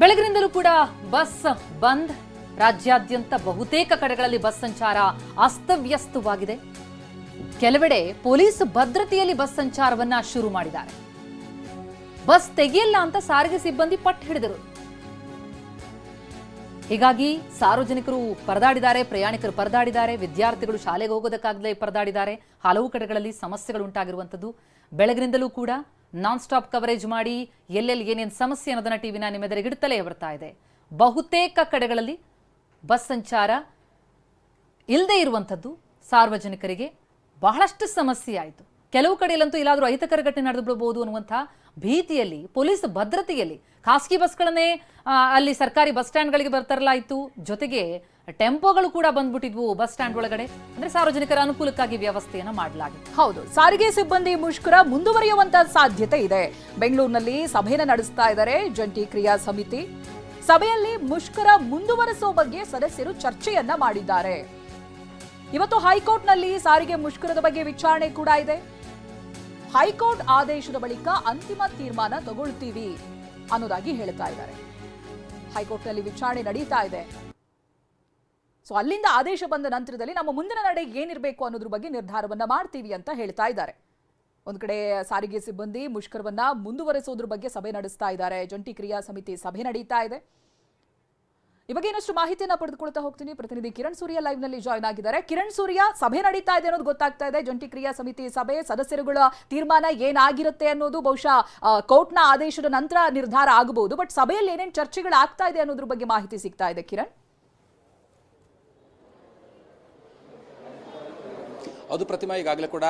ಬೆಳಗಿನಿಂದಲೂ ಕೂಡ ಬಸ್ ಬಂದ್. ರಾಜ್ಯಾದ್ಯಂತ ಬಹುತೇಕ ಕಡೆಗಳಲ್ಲಿ ಬಸ್ ಸಂಚಾರ ಅಸ್ತವ್ಯಸ್ತವಾಗಿದೆ. ಕೆಲವೆಡೆ ಪೊಲೀಸ್ ಭದ್ರತೆಯಲ್ಲಿ ಬಸ್ ಸಂಚಾರವನ್ನ ಶುರು ಮಾಡಿದ್ದಾರೆ. ಬಸ್ ತೆಗೆಯಲ್ಲ ಅಂತ ಸಾರಿಗೆ ಸಿಬ್ಬಂದಿ ಪಟ್ಟು ಹಿಡಿದರು. ಹೀಗಾಗಿ ಸಾರ್ವಜನಿಕರು ಪರದಾಡಿದ್ದಾರೆ, ಪ್ರಯಾಣಿಕರು ಪರದಾಡಿದ್ದಾರೆ, ವಿದ್ಯಾರ್ಥಿಗಳು ಶಾಲೆಗೆ ಹೋಗೋದಕ್ಕಾಗಲೇ ಪರದಾಡಿದ್ದಾರೆ. ಹಲವು ಕಡೆಗಳಲ್ಲಿ ಸಮಸ್ಯೆಗಳು ಉಂಟಾಗಿರುವಂಥದ್ದು. ಬೆಳಗಿನಿಂದಲೂ ಕೂಡ ನಾನ್ ಸ್ಟಾಪ್ ಕವರೇಜ್ ಮಾಡಿ ಎಲ್ಲೆಲ್ಲಿ ಏನೇನು ಸಮಸ್ಯೆ ಅನ್ನೋದನ್ನ ಟಿವಿನ ನಿಮ್ಮೆದುರಿಗಿಡುತ್ತಲೇ ಬರ್ತಾ ಇದೆ. ಬಹುತೇಕ ಕಡೆಗಳಲ್ಲಿ ಬಸ್ ಸಂಚಾರ ಇಲ್ಲದೆ ಇರುವಂಥದ್ದು ಸಾರ್ವಜನಿಕರಿಗೆ ಬಹಳಷ್ಟು ಸಮಸ್ಯೆ ಆಯಿತು. ಕೆಲವು ಕಡೆಯಲ್ಲಂತೂ ಇಲ್ಲಾದರೂ ಅಹಿತಕರ ಘಟನೆ ನಡೆದು ಬಿಡಬಹುದು ಅನ್ನುವಂಥ ಭೀತಿಯಲ್ಲಿ, ಪೊಲೀಸ್ ಭದ್ರತೆಯಲ್ಲಿ ಖಾಸಗಿ ಬಸ್ಗಳನ್ನೇ ಅಲ್ಲಿ ಸರ್ಕಾರಿ ಬಸ್ ಸ್ಟ್ಯಾಂಡ್ಗಳಿಗೆ ಆಯಿತು. ಜೊತೆಗೆ ಟೆಂಪೋಗಳು ಕೂಡ ಬಂದ್ಬಿಟ್ಟಿದ್ವು ಬಸ್ ಸ್ಟ್ಯಾಂಡ್ ಒಳಗಡೆ. ಅಂದ್ರೆ ಸಾರ್ವಜನಿಕರ ಅನುಕೂಲಕ್ಕಾಗಿ ವ್ಯವಸ್ಥೆಯನ್ನು ಮಾಡಲಾಗಿದೆ ಹೌದು, ಸಾರಿಗೆ ಸಿಬ್ಬಂದಿ ಮುಷ್ಕರ ಮುಂದುವರಿಯುವಂತ ಸಾಧ್ಯತೆ ಇದೆ. ಬೆಂಗಳೂರಿನಲ್ಲಿ ಸಭೆಯನ್ನು ನಡೆಸ್ತಾ ಇದ್ದಾರೆ ಜಂಟಿ ಕ್ರಿಯಾ ಸಮಿತಿ. ಸಭೆಯಲ್ಲಿ ಮುಷ್ಕರ ಮುಂದುವರೆಸುವ ಬಗ್ಗೆ ಸದಸ್ಯರು ಚರ್ಚೆಯನ್ನ ಮಾಡಿದ್ದಾರೆ. ಇವತ್ತು ಹೈಕೋರ್ಟ್ನಲ್ಲಿ ಸಾರಿಗೆ ಮುಷ್ಕರದ ಬಗ್ಗೆ ವಿಚಾರಣೆ ಕೂಡ ಇದೆ. ಹೈಕೋರ್ಟ್ ಆದೇಶದ ಬಳಿಕ ಅಂತಿಮ ತೀರ್ಮಾನ ತಗೊಳ್ತೀವಿ ಅನ್ನೋದಾಗಿ ಹೇಳ್ತಾ ಇದ್ದಾರೆ. ಹೈಕೋರ್ಟ್ನಲ್ಲಿ ವಿಚಾರಣೆ ನಡೀತಾ ಇದೆ. ಸೊ ಅಲ್ಲಿಂದ ಆದೇಶ ಬಂದ ನಂತರದಲ್ಲಿ ನಮ್ಮ ಮುಂದಿನ ನಡೆ ಏನಿರಬೇಕು ಅನ್ನೋದ್ರ ಬಗ್ಗೆ ನಿರ್ಧಾರವನ್ನ ಮಾಡ್ತೀವಿ ಅಂತ ಹೇಳ್ತಾ ಇದ್ದಾರೆ. ಒಂದು ಕಡೆ ಸಾರಿಗೆ ಸಿಬ್ಬಂದಿ ಮುಷ್ಕರವನ್ನ ಮುಂದುವರೆಸೋದ್ರ ಬಗ್ಗೆ ಸಭೆ ನಡೆಸ್ತಾ ಇದ್ದಾರೆ. ಜಂಟಿ ಕ್ರಿಯಾ ಸಮಿತಿ ಸಭೆ ನಡೀತಾ ಇದೆ. ಈ ಬಗ್ಗೆ ಇನ್ನಷ್ಟು ಮಾಹಿತಿಯನ್ನು ಪಡೆದುಕೊಳ್ತಾ ಹೋಗ್ತೀನಿ. ಪ್ರತಿನಿಧಿ ಕಿರಣ್ ಸೂರ್ಯ ಲೈವ್ನಲ್ಲಿ ಜಾಯ್ನ್ ಆಗಿದ್ದಾರೆ. ಕಿರಣ್ ಸೂರ್ಯ, ಸಭೆ ನಡೀತಾ ಇದೆ ಅನ್ನೋದು ಗೊತ್ತಾಗ್ತಾ ಇದೆ. ಜಂಟಿ ಕ್ರಿಯಾ ಸಮಿತಿ ಸಭೆ, ಸದಸ್ಯರುಗಳ ತೀರ್ಮಾನ ಏನಾಗಿರುತ್ತೆ ಅನ್ನೋದು ಬಹುಶಃ ಕೋರ್ಟ್ನ ಆದೇಶದ ನಂತರ ನಿರ್ಧಾರ ಆಗಬಹುದು. ಬಟ್ ಸಭೆಯಲ್ಲಿ ಏನೇನು ಚರ್ಚೆಗಳು ಆಗ್ತಾ ಇದೆ ಅನ್ನೋದ್ರ ಬಗ್ಗೆ ಮಾಹಿತಿ ಸಿಗ್ತಾ ಇದೆ. ಕಿರಣ್? ಅದು ಪ್ರತಿಮಾ ಈಗಾಗಲೇ ಕೂಡ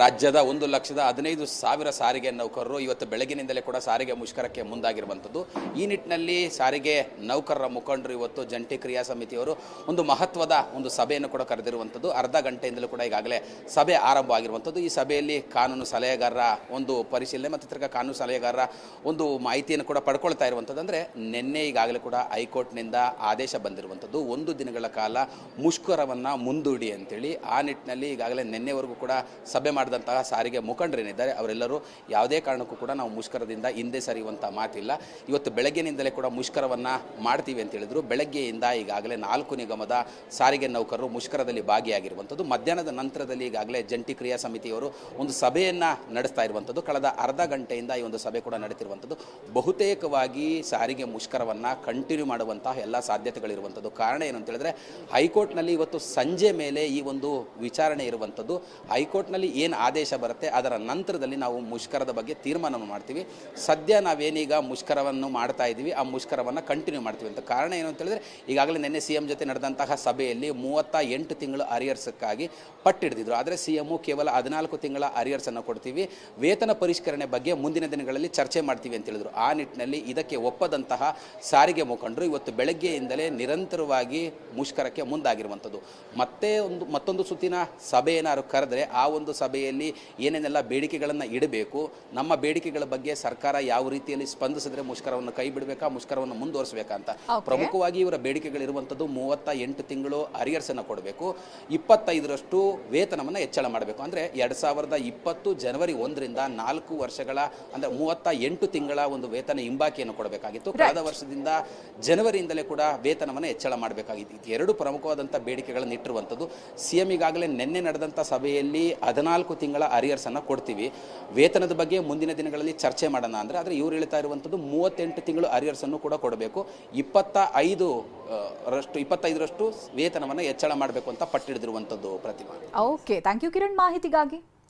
ರಾಜ್ಯದ ಒಂದು ಲಕ್ಷದ ಹದಿನೈದು ಸಾವಿರ ಸಾರಿಗೆ ನೌಕರರು ಇವತ್ತು ಬೆಳಗಿನಿಂದಲೇ ಕೂಡ ಸಾರಿಗೆ ಮುಷ್ಕರಕ್ಕೆ ಮುಂದಾಗಿರುವಂಥದ್ದು. ಈ ನಿಟ್ಟಿನಲ್ಲಿ ಸಾರಿಗೆ ನೌಕರರ ಮುಖಂಡರು ಇವತ್ತು ಜಂಟಿ ಕ್ರಿಯಾ ಸಮಿತಿಯವರು ಒಂದು ಮಹತ್ವದ ಒಂದು ಸಭೆಯನ್ನು ಕೂಡ ಕರೆದಿರುವಂಥದ್ದು. ಅರ್ಧ ಗಂಟೆಯಿಂದಲೂ ಕೂಡ ಈಗಾಗಲೇ ಸಭೆ ಆರಂಭ ಆಗಿರುವಂಥದ್ದು ಈ ಸಭೆಯಲ್ಲಿ ಕಾನೂನು ಸಲಹೆಗಾರರ ಒಂದು ಪರಿಶೀಲನೆ ಮತ್ತು ತಿರ್ಗ ಕಾನೂನು ಸಲಹೆಗಾರರ ಒಂದು ಮಾಹಿತಿಯನ್ನು ಕೂಡ ಪಡ್ಕೊಳ್ತಾ ಇರುವಂಥದ್ದು. ಅಂದರೆ ನಿನ್ನೆ ಈಗಾಗಲೇ ಕೂಡ ಹೈಕೋರ್ಟ್ನಿಂದ ಆದೇಶ ಬಂದಿರುವಂಥದ್ದು. ಒಂದು ದಿನಗಳ ಕಾಲ ಮುಷ್ಕರವನ್ನು ಮುಂದೂಡಿ ಅಂತೇಳಿ. ಆ ನಿಟ್ಟಿನಲ್ಲಿ ಈಗಾಗಲೇ ನಿನ್ನೆವರೆಗೂ ಕೂಡ ಸಭೆ ಮಾಡಿದಂತಹ ಸಾರಿಗೆ ಮುಖಂಡರೇನಿದ್ದಾರೆ ಅವರೆಲ್ಲರೂ ಯಾವುದೇ ಕಾರಣಕ್ಕೂ ಕೂಡ ನಾವು ಮುಷ್ಕರದಿಂದ ಹಿಂದೆ ಸರಿಯುವಂಥ ಮಾತಿಲ್ಲ. ಇವತ್ತು ಬೆಳಗ್ಗೆನಿಂದಲೇ ಕೂಡ ಮುಷ್ಕರವನ್ನು ಮಾಡ್ತೀವಿ ಅಂತ ಹೇಳಿದ್ರು. ಬೆಳಗ್ಗೆಯಿಂದ ಈಗಾಗಲೇ ನಾಲ್ಕು ನಿಗಮದ ಸಾರಿಗೆ ನೌಕರರು ಮುಷ್ಕರದಲ್ಲಿ ಭಾಗಿಯಾಗಿರುವಂಥದ್ದು. ಮಧ್ಯಾಹ್ನದ ನಂತರದಲ್ಲಿ ಈಗಾಗಲೇ ಜಂಟಿ ಕ್ರಿಯಾ ಸಮಿತಿಯವರು ಒಂದು ಸಭೆಯನ್ನು ನಡೆಸ್ತಾ ಇರುವಂಥದ್ದು. ಕಳೆದ ಅರ್ಧ ಗಂಟೆಯಿಂದ ಈ ಒಂದು ಸಭೆ ಕೂಡ ನಡೀತಿರುವಂಥದ್ದು. ಬಹುತೇಕವಾಗಿ ಸಾರಿಗೆ ಮುಷ್ಕರವನ್ನು ಕಂಟಿನ್ಯೂ ಮಾಡುವಂತಹ ಎಲ್ಲ ಸಾಧ್ಯತೆಗಳಿರುವಂಥದ್ದು. ಕಾರಣ ಏನು ಅಂತ ಹೇಳಿದ್ರೆ, ಹೈಕೋರ್ಟ್ನಲ್ಲಿ ಇವತ್ತು ಸಂಜೆ ಮೇಲೆ ಈ ಒಂದು ವಿಚಾರಣೆ ಇರುವಂಥದ್ದು. ಹೈಕೋರ್ಟ್ನಲ್ಲಿ ಏನು ಆದೇಶ ಬರುತ್ತೆ, ಅದರ ನಂತರದಲ್ಲಿ ನಾವು ಮುಷ್ಕರದ ಬಗ್ಗೆ ತೀರ್ಮಾನವನ್ನು ಮಾಡ್ತೀವಿ. ಸದ್ಯ ನಾವೇನೀಗ ಮುಷ್ಕರವನ್ನು ಮಾಡ್ತಾ ಇದ್ದೀವಿ, ಆ ಮುಷ್ಕರವನ್ನು ಕಂಟಿನ್ಯೂ ಮಾಡ್ತೀವಿ ಅಂತ. ಕಾರಣ ಏನು ಅಂತ ಹೇಳಿದ್ರೆ, ಈಗಾಗಲೇ ನಿನ್ನೆ ಸಿ ಎಂ ಜೊತೆ ನಡೆದಂತಹ ಸಭೆಯಲ್ಲಿ ಮೂವತ್ತ ಎಂಟು ತಿಂಗಳು ಅರಿಯರ್ಸಕ್ಕಾಗಿ ಪಟ್ಟಿಡಿದ್ರು ಆದರೆ ಸಿ ಎಮ್ಮು ಕೇವಲ ಹದಿನಾಲ್ಕು ತಿಂಗಳ ಅರಿಯರ್ಸನ್ನು ಕೊಡ್ತೀವಿ. ವೇತನ ಪರಿಷ್ಕರಣೆ ಬಗ್ಗೆ ಮುಂದಿನ ದಿನಗಳಲ್ಲಿ ಚರ್ಚೆ ಮಾಡ್ತೀವಿ ಅಂತ ಹೇಳಿದ್ರು. ಆ ನಿಟ್ಟಿನಲ್ಲಿ ಇದಕ್ಕೆ ಒಪ್ಪದಂತಹ ಸಾರಿಗೆ ಮುಖಂಡರು ಇವತ್ತು ಬೆಳಗ್ಗೆಯಿಂದಲೇ ನಿರಂತರವಾಗಿ ಮುಷ್ಕರಕ್ಕೆ ಮುಂದಾಗಿರುವಂಥದ್ದು. ಮತ್ತೆ ಒಂದು, ಮತ್ತೊಂದು ಸುತ್ತಿನ ಸಭೆ ಏನಾದ್ರು ಕರೆದ್ರೆ ಆ ಒಂದು ಸಭೆಯಲ್ಲಿ ಏನೇನೆಲ್ಲ ಬೇಡಿಕೆಗಳನ್ನು ಇಡಬೇಕು ನಮ್ಮ ಬೇಡಿಕೆಗಳ ಬಗ್ಗೆ ಸರ್ಕಾರ ಯಾವ ರೀತಿಯಲ್ಲಿ ಸ್ಪಂದಿಸಿದ್ರೆ ಮುಷ್ಕರವನ್ನು ಕೈ ಬಿಡಬೇಕಾ ಮುಷ್ಕರವನ್ನು ಮುಂದುವರಿಸಬೇಕಂತ ಪ್ರಮುಖವಾಗಿ ಇವರ ಬೇಡಿಕೆಗಳಿರುವಂಥದ್ದು ಮೂವತ್ತ ಎಂಟು ತಿಂಗಳು ಅರಿಯರ್ಸನ್ನು ಕೊಡಬೇಕು ಇಪ್ಪತ್ತೈದರಷ್ಟು ವೇತನವನ್ನು ಹೆಚ್ಚಳ ಮಾಡಬೇಕು. ಅಂದರೆ ಎರಡು ಸಾವಿರದ ಇಪ್ಪತ್ತು ಜನವರಿ ಒಂದರಿಂದ ನಾಲ್ಕು ವರ್ಷಗಳ ಅಂದರೆ ಮೂವತ್ತ ಎಂಟು ತಿಂಗಳ ಒಂದು ವೇತನ ಹಿಂಬಾಕಿಯನ್ನು ಕೊಡಬೇಕಾಗಿತ್ತು. ಕಳೆದ ವರ್ಷದಿಂದ ಜನವರಿಯಿಂದಲೇ ಕೂಡ ವೇತನವನ್ನು ಹೆಚ್ಚಳ ಮಾಡಬೇಕಾಗಿತ್ತು. ಎರಡು ಪ್ರಮುಖವಾದಂಥ ಬೇಡಿಕೆಗಳನ್ನು ಇಟ್ಟಿರುವಂಥದ್ದು. ಸಿ ಎಂ ಈಗಾಗಲೇ ನಿನ್ನೆ ಸಭೆಯಲ್ಲಿ ಹದಿನಾಲ್ಕು ತಿಂಗಳ ಅರಿಯರ್ಸನ್ನು ಕೊಡ್ತೀವಿ. ವೇತನದ ಬಗ್ಗೆ ಮುಂದಿನ ದಿನಗಳಲ್ಲಿ ಚರ್ಚೆ ಮಾಡೋಣ ಅಂದರೆ ಆದರೆ ಇವ್ರು ಹೇಳ್ತಾ ಇರುವಂಥದ್ದು ಮೂವತ್ತೆಂಟು ತಿಂಗಳು ಅರಿಯರ್ಸನ್ನು ಕೂಡ ಕೊಡಬೇಕು. ಇಪ್ಪತ್ತ ಐದು ರಷ್ಟು, ಇಪ್ಪತ್ತೈದರಷ್ಟು ವೇತನವನ್ನು ಹೆಚ್ಚಳ ಮಾಡಬೇಕು ಅಂತ ಪಟ್ಟಿಡಿದಿರುವಂಥದ್ದು Pratima. Okay thank you Kiran. ಮಾಹಿತಿಗಾಗಿ.